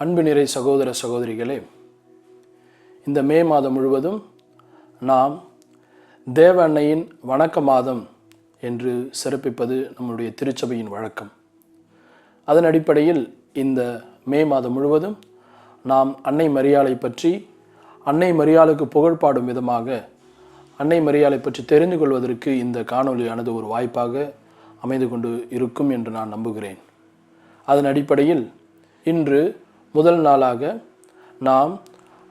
அன்பு நிறை சகோதர சகோதரிகளே இந்த மே மாதம் முழுவதும் நாம் தேவ அன்னையின் வணக்க மாதம் என்று சிறப்பிப்பது நம்முடைய திருச்சபையின் வழக்கம். அதன் அடிப்படையில் இந்த மே மாதம் முழுவதும் நாம் அன்னை மரியாளை பற்றி அன்னை மரியாளுக்கு புகழ் பாடும் விதமாக அன்னை மரியாளை பற்றி தெரிந்து கொள்வதற்கு இந்த காணொலியானது ஒரு வாய்ப்பாக அமைந்து கொண்டு இருக்கும் என்று நான் நம்புகிறேன். அதன் அடிப்படையில் இன்று முதல் நாளாக நாம்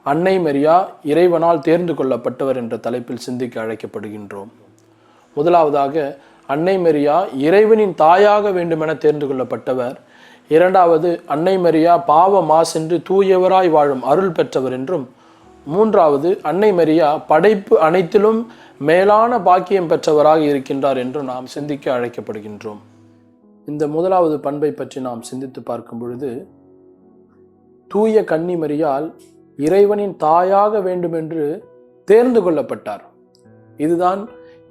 அன்னை மரியா இறைவனால் தேர்ந்து கொள்ளப்பட்டவர் என்ற தலைப்பில் சிந்திக்க அழைக்கப்படுகின்றோம். முதலாவதாக அன்னை மரியா இறைவனின் தாயாக வேண்டுமென தேர்ந்து கொள்ளப்பட்டவர் இரண்டாவது அன்னை மரியா பாவ மாசென்று தூயவராய் வாழும் அருள் பெற்றவர் என்றும் மூன்றாவது அன்னை மரியா படைப்பு அனைத்திலும் மேலான பாக்கியம் பெற்றவராக இருக்கின்றார் என்று நாம் சிந்திக்க அழைக்கப்படுகின்றோம். இந்த முதலாவது பண்பை பற்றி நாம் சிந்தித்து பார்க்கும் பொழுது தூய கன்னிமரியால் இறைவனின் தாயாக வேண்டுமென்று தேர்ந்து கொள்ளப்பட்டார். இதுதான்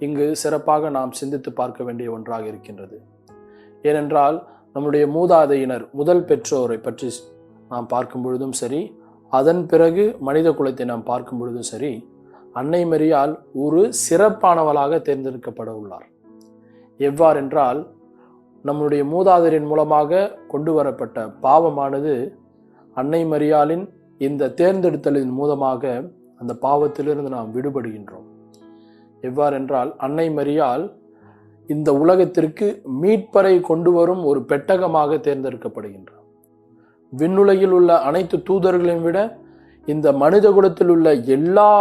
இங்கு சிறப்பாக நாம் சிந்தித்து பார்க்க வேண்டிய ஒன்றாக இருக்கின்றது. ஏனென்றால் நம்முடைய மூதாதையினர் முதல் பெற்றோரை பற்றி நாம் பார்க்கும் பொழுதும் சரி அதன் பிறகு மனித குலத்தை நாம் பார்க்கும் பொழுதும் சரி அன்னை மரியால் ஒரு சிறப்பானவளாக தேர்ந்தெடுக்கப்பட உள்ளார். எவ்வாறென்றால் நம்முடைய மூதாதையரின் மூலமாக கொண்டு வரப்பட்ட பாவமானது அன்னை மரியாளின் இந்த தேர்ந்தெடுத்தலின் மூலமாக அந்த பாவத்திலிருந்து நாம் விடுபடுகின்றோம். எவ்வாறென்றால் அன்னை மரியால் இந்த உலகத்திற்கு மீட்பரை கொண்டு வரும் ஒரு பெட்டகமாக தேர்ந்தெடுக்கப்படுகின்றார். விண்ணுலகில் உள்ள அனைத்து தூதர்களையும் விட இந்த மனித குலத்தில் உள்ள எல்லா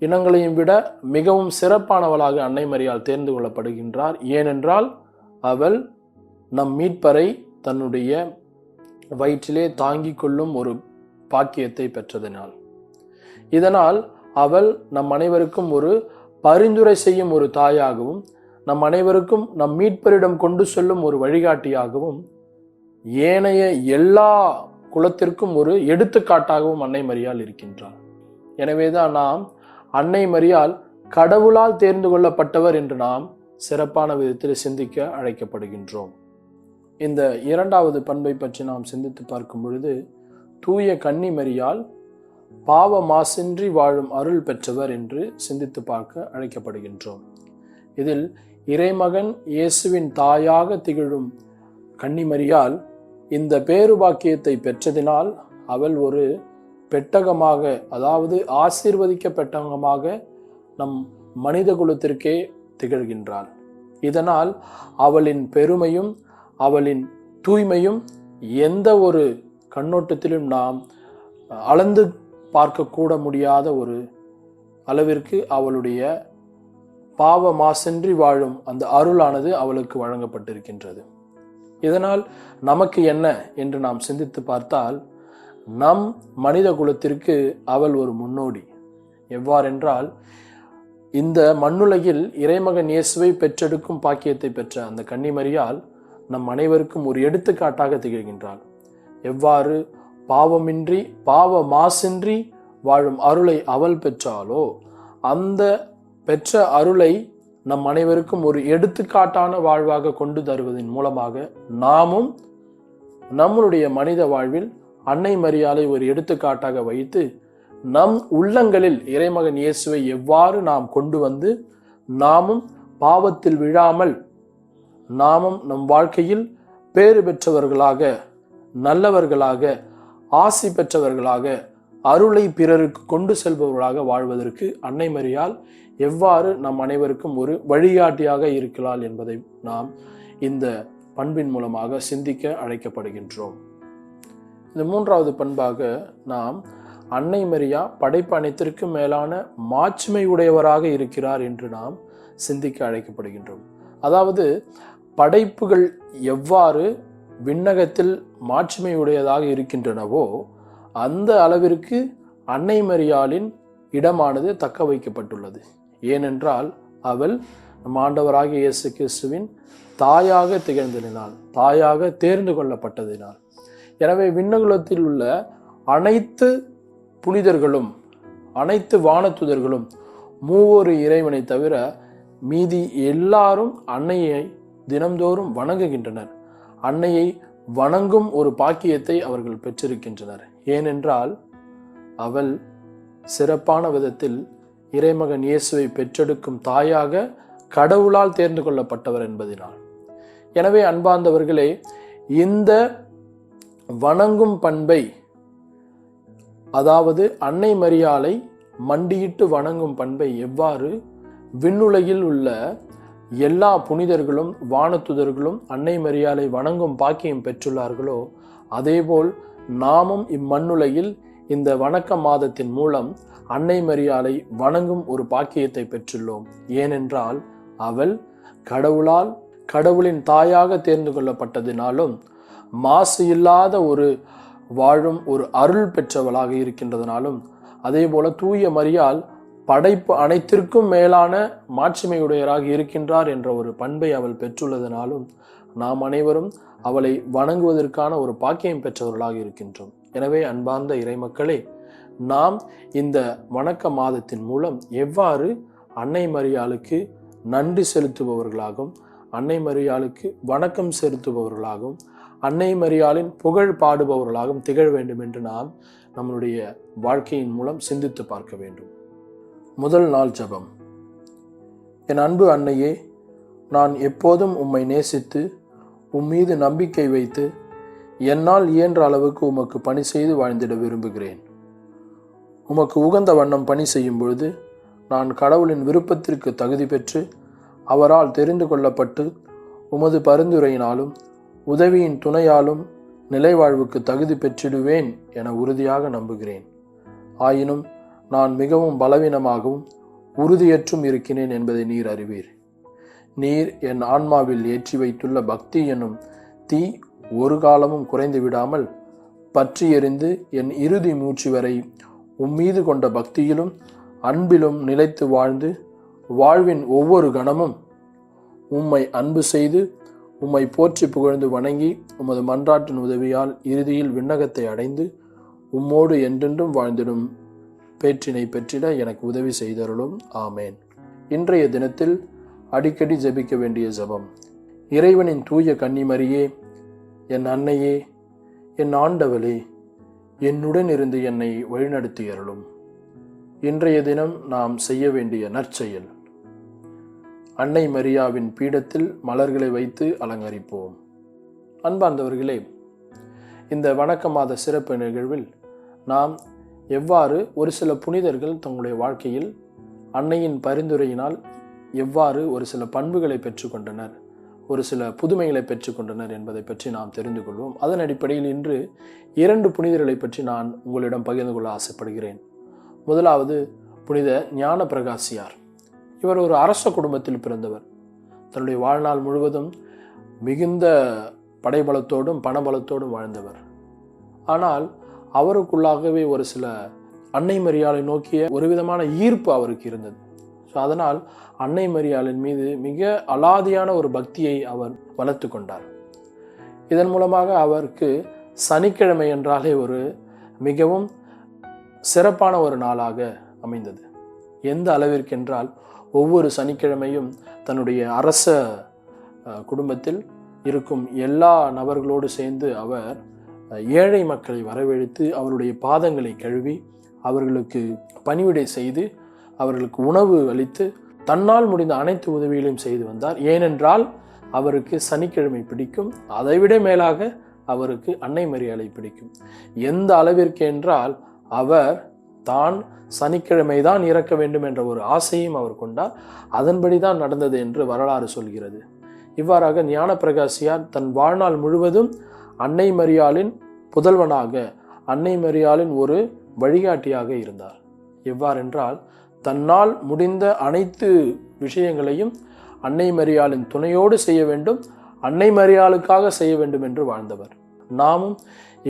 இனங்களையும் விட மிகவும் சிறப்பானவளாக அன்னை மரியால் தேர்ந்து கொள்ளப்படுகின்றார். ஏனென்றால் அவள் நம் மீட்பரை தன்னுடைய வயிற்றிலே தாங்கிக் கொள்ளும் ஒரு பாக்கியத்தை பெற்றதினால். இதனால் அவள் நம் அனைவருக்கும் ஒரு பரிந்துரை செய்யும் ஒரு தாயாகவும் நம் அனைவருக்கும் நம் மீட்பரிடம் கொண்டு செல்லும் ஒரு வழிகாட்டியாகவும் ஏனைய எல்லா குலத்திற்கும் ஒரு எடுத்துக்காட்டாகவும் அன்னை மரியால் இருக்கின்றார் எனவேதான் நாம் அன்னை மரியால் கடவுளால் தேர்ந்து கொள்ளப்பட்டவர் என்று நாம் சிறப்பான விதத்தில் சிந்திக்க அழைக்கப்படுகின்றோம். இந்த இரண்டாவது பண்பை பற்றி நாம் சிந்தித்து பார்க்கும் பொழுது தூய கன்னிமரியால் பாவ மாசின்றி வாழும் அருள் பெற்றவர் என்று சிந்தித்து பார்க்க அழைக்கப்படுகின்றோம். இதில் இறைமகன் இயேசுவின் தாயாக திகழும் கன்னிமரியால் இந்த பேருபாக்கியத்தை பெற்றதினால் அவள் ஒரு பெட்டகமாக அதாவது ஆசீர்வதிக்க பெட்டகமாக நம் மனித குலத்திற்கே திகழ்கின்றாள். இதனால் அவளின் பெருமையும் அவளின் தூய்மையும் எந்த ஒரு கண்ணோட்டத்திலும் நாம் அளந்து பார்க்கக்கூட முடியாத ஒரு அளவிற்கு அவளுடைய பாவ மாசின்றி வாழும் அந்த அருளானது அவளுக்கு வழங்கப்பட்டிருக்கின்றது. இதனால் நமக்கு என்ன என்று நாம் சிந்தித்து பார்த்தால் நம் மனித குலத்திற்கு அவள் ஒரு முன்னோடி. எவ்வாறென்றால் இந்த மண்ணுலகில் இறைமகன் இயேசுவை பெற்றெடுக்கும் பாக்கியத்தை பெற்ற அந்த கன்னிமரியால் நம் அனைவருக்கும் ஒரு எடுத்துக்காட்டாக திகழ்கின்றாள் எவ்வாறு பாவமின்றி பாவ மாசின்றி வாழும் அருளை அவள் பெற்றாலோ அந்த பெற்ற அருளை நம் அனைவருக்கும் ஒரு எடுத்துக்காட்டான வாழ்வாக கொண்டு தருவதன் மூலமாக நாமும் நம்மளுடைய மனித வாழ்வில் அன்னை மரியாதை ஒரு எடுத்துக்காட்டாக வைத்து நம் உள்ளங்களில் இறைமகன் இயேசுவை எவ்வாறு நாம் கொண்டு வந்து நாமும் பாவத்தில் விழாமல் நாமும் நம் வாழ்க்கையில் பேறு பெற்றவர்களாக நல்லவர்களாக ஆசி பெற்றவர்களாக அருளை பிறருக்கு கொண்டு செல்பவர்களாக வாழ்வதற்கு அன்னை மரியால் எவ்வாறு நம் அனைவருக்கும் ஒரு வழிகாட்டியாக இருக்கிறாள் என்பதை நாம் இந்த பண்பின் மூலமாக சிந்திக்க அழைக்கப்படுகின்றோம். இந்த மூன்றாவது பண்பாக நாம் அன்னை மரியா படைப்பு அனைத்திற்கும் மேலான மாட்சிமை உடையவராக இருக்கிறார் என்று நாம் சிந்திக்க அழைக்கப்படுகின்றோம். அதாவது படைப்புகள் எவ்வாறு விண்ணகத்தில் மாட்சிமையுடையதாக இருக்கின்றனவோ அந்த அளவிற்கு அன்னை மரியாளின் இடமானது தக்க வைக்கப்பட்டுள்ளது. ஏனென்றால் அவள் நம் ஆண்டவராகிய இயேசு கிறிஸ்துவின் தாயாக திகழ்ந்ததினால் தாயாக தேர்ந்து கொள்ளப்பட்டதினால். எனவே விண்ணகுலத்தில் உள்ள அனைத்து புனிதர்களும் அனைத்து வானத்துதர்களும் மூவொரு இறைவனை தவிர மீதி எல்லாரும் அன்னையை தினம்தோறும் வணங்குகின்றனர். அன்னையை வணங்கும் ஒரு பாக்கியத்தை அவர்கள் பெற்றிருக்கின்றனர். ஏனென்றால் அவள் சிறப்பான விதத்தில் இறைமகன் இயேசுவை பெற்றெடுக்கும் தாயாக கடவுளால் தேர்ந்து கொள்ளப்பட்டவர் என்பதினால். எனவே அன்பார்ந்தவர்களே இந்த வணங்கும் பண்பை அதாவது அன்னை மரியாலை மண்டியிட்டு வணங்கும் பண்பை எவ்வாறு விண்ணுலகில் உள்ள எல்லா புனிதர்களும் வானத்துதர்களும் அன்னை மரியாலை வணங்கும் பாக்கியம் பெற்றுள்ளார்களோ அதேபோல் நாமும் இம்மண்ணுலகில் இந்த வணக்க மாதத்தின் மூலம் அன்னை மரியாலை வணங்கும் ஒரு பாக்கியத்தை பெற்றுள்ளோம். ஏனென்றால் அவள் கடவுளால் கடவுளின் தாயாக தேர்ந்து கொள்ளப்பட்டதினாலும் மாசு இல்லாத ஒரு வாழும் ஒரு அருள் பெற்றவளாக இருக்கின்றதனாலும் அதே போல தூய மரியால் படைப்பு அனைத்திற்கும் மேலான மாட்சிமையுடையராக இருக்கின்றார் என்ற ஒரு பண்பை அவள் பெற்றுள்ளதனாலும் நாம் அனைவரும் அவளை வணங்குவதற்கான ஒரு பாக்கியம் பெற்றவர்களாக இருக்கின்றோம். எனவே அன்பார்ந்த இறைமக்களே நாம் இந்த வணக்க மாதத்தின் மூலம் எவ்வாறு அன்னை மரியாளுக்கு நன்றி செலுத்துபவர்களாகவும் அன்னை மரியாளுக்கு வணக்கம் செலுத்துபவர்களாகவும் அன்னை மரியாளின் புகழ் பாடுபவர்களாகவும் திகழ வேண்டும் என்று நாம் நம்மளுடைய வாழ்க்கையின் மூலம் சிந்தித்து பார்க்க வேண்டும். முதல் நாள் ஜபம். என் அன்பு அன்னையே நான் எப்போதும் உம்மை நேசித்து உம் மீது நம்பிக்கை வைத்து என்னால் இயன்ற அளவுக்கு உமக்கு பணி செய்து வாழ்ந்திட விரும்புகிறேன். உமக்கு உகந்த வண்ணம் பணி செய்யும் பொழுது நான் கடவுளின் விருப்பத்திற்கு தகுதி பெற்று அவரால் தெரிந்து கொள்ளப்பட்டு உமது பரிந்துரையினாலும் உதவியின் துணையாலும் நிலைவாழ்வுக்கு தகுதி பெற்றிடுவேன் என உறுதியாக நம்புகிறேன். ஆயினும் நான் மிகவும் பலவீனமாகவும் உறுதியற்றும் இருக்கிறேன் என்பதை நீர் அறிவீர். நீர் என் ஆன்மாவில் ஏற்றி வைத்துள்ள பக்தி என்னும் தீ ஒரு காலமும் குறைந்து விடாமல் பற்றி எறிந்து என் இறுதி மூச்சு வரை உம்மீது கொண்ட பக்தியிலும் அன்பிலும் நிலைத்து வாழ்ந்து வாழ்வின் ஒவ்வொரு கணமும் உம்மை அன்பு செய்து உம்மை போற்றி புகழ்ந்து வணங்கி உமது மன்றாட்டின் உதவியால் இறுதியில் விண்ணகத்தை அடைந்து உம்மோடு என்றென்றும் வாழ்ந்திடும். பேற்றினை பெற்றிட எனக்கு உதவி செய்தருளும். ஆமேன். இன்றைய தினத்தில் அடிக்கடி ஜெபிக்க வேண்டிய ஜெபம். இறைவனின் தூய கன்னிமரியே என் அன்னையே என் ஆண்டவளே என்னுடன் இருந்து என்னை வழிநடத்தியருளும். இன்றைய தினம் நாம் செய்ய வேண்டிய நற்செயல். அன்னை மரியாவின் பீடத்தில் மலர்களை வைத்து அலங்கரிப்போம். அன்பார்ந்தவர்களே இந்த வணக்க மாத சிறப்பு நிகழ்வில் நாம் எவ்வாறு ஒரு சில புனிதர்கள் தங்களுடைய வாழ்க்கையில் அன்னையின் பரிந்துரையினால் எவ்வாறு ஒரு சில பண்புகளை பெற்றுக்கொண்டனர் ஒரு சில புதுமைகளை பெற்றுக்கொண்டனர் என்பதை பற்றி நாம் தெரிந்து கொள்வோம். அதன் அடிப்படையில் இன்று இரண்டு புனிதர்களை பற்றி நான் உங்களிடம் பகிர்ந்து கொள்ள ஆசைப்படுகிறேன். முதலாவது புனித ஞான பிரகாசியார் இவர் ஒரு அரச குடும்பத்தில் பிறந்தவர். தன்னுடைய வாழ்நாள் முழுவதும் மிகுந்த படைபலத்தோடும் பணபலத்தோடும் வாழ்ந்தவர். ஆனால் அவருக்குள்ளாகவே ஒரு சில அன்னை மரியாதை நோக்கிய ஒரு விதமான ஈர்ப்பு அவருக்கு இருந்தது. ஸோ அதனால் அன்னை மரியாளின் மீது மிக அலாதியான ஒரு பக்தியை அவர் வளர்த்து கொண்டார். இதன் மூலமாக அவருக்கு சனிக்கிழமை என்றாலே ஒரு மிகவும் சிறப்பான ஒரு நாளாக அமைந்தது. எந்த அளவிற்கென்றால் ஒவ்வொரு சனிக்கிழமையும் தன்னுடைய அரச குடும்பத்தில் இருக்கும் எல்லா நபர்களோடு சேர்ந்து அவர் ஏழை மக்களை வரவழைத்து அவருடைய பாதங்களை கழுவி அவர்களுக்கு பணிவிடை செய்து அவர்களுக்கு உணவு அளித்து தன்னால் முடிந்த அனைத்து உதவிகளையும் செய்து வந்தார். ஏனென்றால் அவருக்கு சனிக்கிழமை பிடிக்கும். அதைவிட மேலாக அவருக்கு அன்னை மரியாதை பிடிக்கும். எந்த அளவிற்கு என்றால் அவர் தான் சனிக்கிழமை தான் இறக்க வேண்டும் என்ற ஒரு ஆசையும் அவர் கொண்டார். அதன்படி தான் நடந்தது என்று வரலாறு சொல்கிறது. இவ்வாறாக ஞான பிரகாசியார் தன் வாழ்நாள் முழுவதும் அன்னை மரியாளின் புதல்வனாக அன்னை மரியாளின் ஒரு வழிகாட்டியாக இருந்தார். எவ்வாறென்றால் தன்னால் முடிந்த அனைத்து விஷயங்களையும் அன்னை மரியாளின் துணையோடு செய்ய வேண்டும் அன்னை மரியாளுக்காக செய்ய வேண்டும் என்று வாழ்ந்தவர். நாமும்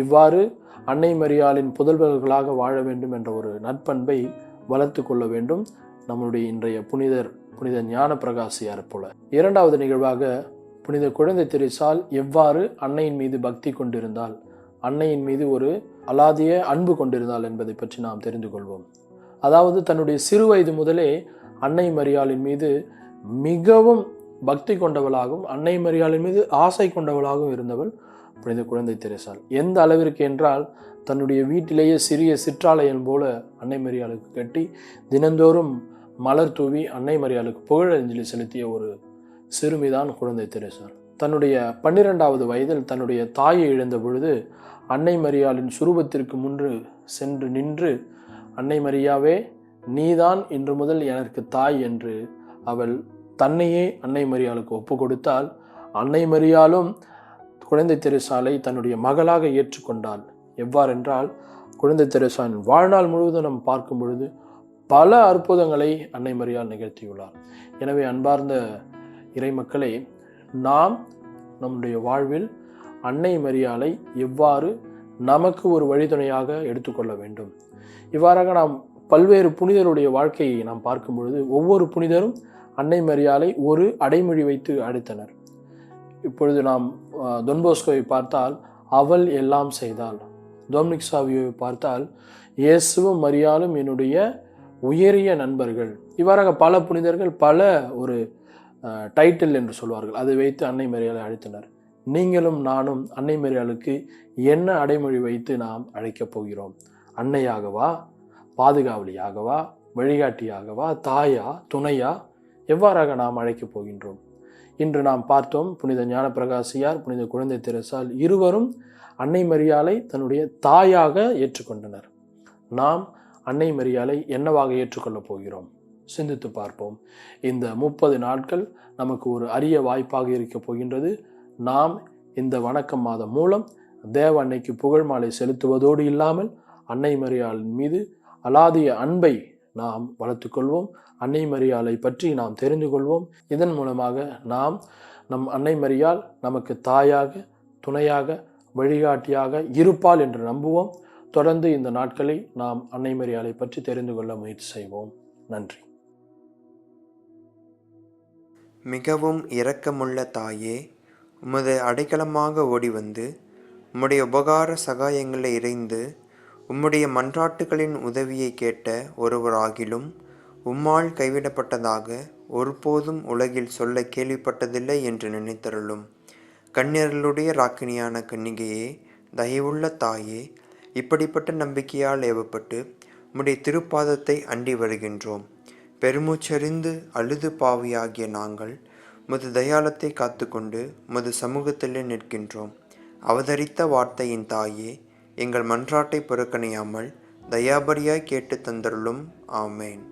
இவ்வாறு அன்னை மரியாளின் புதல்வர்களாக வாழ வேண்டும் என்ற ஒரு நற்பண்பை வளர்த்து கொள்ள வேண்டும். நம்முடைய இன்றைய புனிதர் புனித ஞான பிரகாசியார் போல. இரண்டாவது நிகழ்வாக புனித குழந்தை தெரிசால் எவ்வாறு அன்னையின் மீது பக்தி கொண்டிருந்தால் அன்னையின் மீது ஒரு அலாதிய அன்பு கொண்டிருந்தால் என்பதை பற்றி நாம் தெரிந்து கொள்வோம். அதாவது தன்னுடைய சிறு வயது முதலே அன்னை மரியாளின் மீது மிகவும் பக்தி கொண்டவளாகவும் அன்னை மரியாளின் மீது ஆசை கொண்டவளாகவும் இருந்தவள் புனித குழந்தை திரைசால். எந்த அளவிற்கு என்றால் தன்னுடைய வீட்டிலேயே சிறிய சிற்றாலயம் போல அன்னை மரியாளுக்கு கட்டி தினந்தோறும் மலர் தூவி அன்னை மரியாளுக்கு புகழஞ்சலி செலுத்திய ஒரு சிறுமிதான் குழந்தை தெரேசர். தன்னுடைய பன்னிரெண்டாவது வயதில் தன்னுடைய தாயை இழந்த பொழுது அன்னை மரியாளின் சுரூபத்திற்கு முன்று சென்று நின்று அன்னை மரியாவே நீதான் இன்று முதல் எனக்கு தாய் என்று அவள் தன்னையே அன்னை மரியாளுக்கு ஒப்பு கொடுத்தால் அன்னை மரியாலும் குழந்தை தெரசாலை தன்னுடைய மகளாக ஏற்றுக்கொண்டாள் எவ்வாறென்றால் குழந்தை தெரசாவின் வாழ்நாள் முழுவதும் நாம் பார்க்கும் பொழுது பல அற்புதங்களை அன்னை மரியால் நிகழ்த்தியுள்ளார். எனவே அன்பார்ந்த இறைமக்களே நாம் நம்முடைய வாழ்வில் அன்னை மரியாலை எவ்வாறு நமக்கு ஒரு வழித்துணையாக எடுத்துக்கொள்ள வேண்டும்? இவ்வாறாக நாம் பல்வேறு புனிதருடைய வாழ்க்கையை நாம் பார்க்கும் பொழுது ஒவ்வொரு புனிதரும் அன்னை மரியாலை ஒரு அடைமொழி வைத்து அழைத்தனர் இப்பொழுது நாம் தொன்போஸ்கோவை பார்த்தால் அவள் எல்லாம் செய்தாள். டொமினிக் சாவியோவை பார்த்தால் இயேசுவும் மரியாலும் என்னுடைய உயரிய நண்பர்கள். இவ்வாறாக பல புனிதர்கள் பல ஒரு டைட்டில் என்று சொல்வார்கள். அதை வைத்து அன்னை மரியாதை அழைத்தனர். நீங்களும் நானும் அன்னை மரியாளுக்கு என்ன அடைமொழி வைத்து நாம் அழைக்கப் போகிறோம்? அன்னையாகவா? பாதுகாவலியாகவா? வழிகாட்டியாகவா? தாயா? துணையா? எவ்வாறாக நாம் அழைக்கப் போகின்றோம்? இன்று நாம் பார்த்தோம் புனித ஞான பிரகாசியார் புனித குழந்தை திரசால் இருவரும் அன்னை மரியாலை தன்னுடைய தாயாக ஏற்றுக்கொண்டனர். நாம் அன்னை மரியாலை என்னவாக ஏற்றுக்கொள்ளப் போகிறோம்? சிந்தித்து பார்ப்போம். இந்த முப்பது நாட்கள் நமக்கு ஒரு அரிய வாய்ப்பாக இருக்க போகின்றது. நாம் இந்த வணக்கம் மாதம் மூலம் தேவ அன்னைக்கு புகழ் மாலை செலுத்துவதோடு இல்லாமல் அன்னை மரியாளின் மீது அலாதிய அன்பை நாம் வளர்த்துக்கொள்வோம் அன்னை மரியாளை பற்றி நாம் தெரிந்து கொள்வோம். இதன் மூலமாக நாம் நம் அன்னை மரியால் நமக்கு தாயாக துணையாக வழிகாட்டியாக இருப்பாள் என்று நம்புவோம். தொடர்ந்து இந்த நாட்களை நாம் அன்னை மரியாளை பற்றி தெரிந்து கொள்ள முயற்சி செய்வோம். நன்றி. மிகவும் இரக்கமுள்ள தாயே உமது அடைக்கலமாக ஓடி வந்து உம்முடைய உபகார சகாயங்களை இறைந்து உம்முடைய மன்றாட்டுகளின் உதவியை கேட்ட ஒருவராகிலும் உம்மால் கைவிடப்பட்டதாக ஒருபோதும் உலகில் சொல்ல கேள்விப்பட்டதில்லை என்று நினைத்தருளும். கண்ணீர்களுடைய ராக்கினியான கன்னிகையே தயவுள்ள தாயே இப்படிப்பட்ட நம்பிக்கையால் ஏவப்பட்டு உம்முடைய திருப்பாதத்தை அண்டி வருகின்றோம். பெருமூச்சறிந்து அழுது பாவியாகிய நாங்கள் முது தயாளத்தை காத்துக்கொண்டு முது சமூகத்திலே நிற்கின்றோம். அவதரித்த வார்த்தையின் தாயே எங்கள் மன்றாட்டை புறக்கணியாமல் தயாபரியாய் கேட்டு தந்தருளும். ஆமேன்.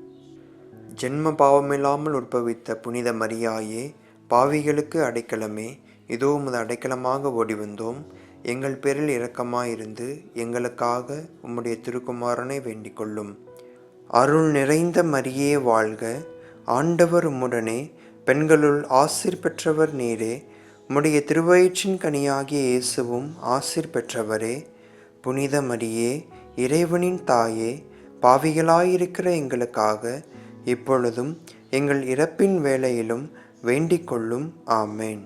ஜென்ம பாவமில்லாமல் உற்பவித்த புனித மரியாயே பாவிகளுக்கு அடைக்கலமே. இதோ உமது அடைக்கலமாக ஓடி வந்தோம் எங்கள் பேரில் இரக்கமாயிருந்து எங்களுக்காக உம்முடைய திருக்குமாரனை வேண்டிக் கொள்ளும். அருள் நிறைந்த மரியே வாழ்க. ஆண்டவர் உம்முடனே பெண்களுள் ஆசிர் பெற்றவர் நீரே. உம்முடைய திருவயிற்றின் கனியாகிய இயேசுவும் ஆசிர் பெற்றவரே. புனித மரியே இறைவனின் தாயே பாவிகளாயிருக்கிற எங்களுக்காக இப்பொழுதும் எங்கள் இறப்பின் வேளையிலும் வேண்டிக் கொள்ளும். ஆமேன்.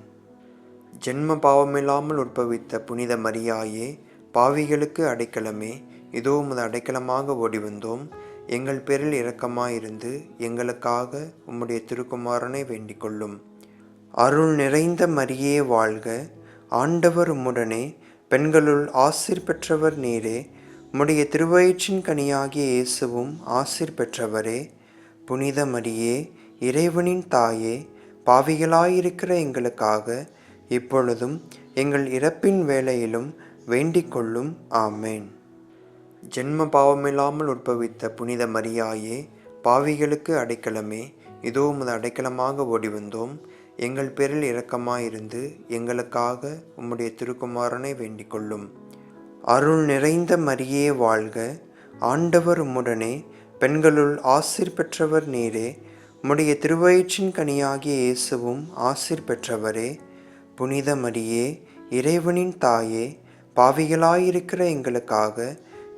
ஜென்ம பாவமில்லாமல் உற்பவித்த புனித மரியாயே பாவிகளுக்கு அடைக்கலமே. இதோ உமது அடைக்கலமாக ஓடி வந்தோம் எங்கள் பேரில் இரக்கமாயிருந்து எங்களுக்காக உம்முடைய திருக்குமாரனை வேண்டிக் கொள்ளும் அருள் நிறைந்த மரியே வாழ்க. ஆண்டவர் உம்முடனே பெண்களுள் ஆசிர் பெற்றவர் நீரே. உம்முடைய திருவயிற்றின் கனியாகிய இயேசுவும் ஆசிர் பெற்றவரே. புனித மரியே இறைவனின் தாயே பாவிகளாயிருக்கிற எங்களுக்காக இப்பொழுதும் எங்கள் இறப்பின் வேளையிலும் வேண்டிக் கொள்ளும் ஆமேன். ஜென்ம பாவமில்லாமல் உற்பவித்த புனித மரியாயே பாவிகளுக்கு அடைக்கலமே. இதோ உமது அடைக்கலமாக ஓடி வந்தோம் எங்கள் பேரில் இரக்கமாயிருந்து எங்களுக்காக உம்முடைய திருக்குமாரனை வேண்டிக் கொள்ளும் அருள் நிறைந்த மரியே வாழ்க. ஆண்டவர் உம்முடனே பெண்களுள் ஆசிர் பெற்றவர் நீரே. உம்முடைய திருவயிற்றின் கனியாகிய இயேசுவும் ஆசிர் பெற்றவரே. புனித மரியே இறைவனின் தாயே பாவிகளாயிருக்கிற எங்களுக்காக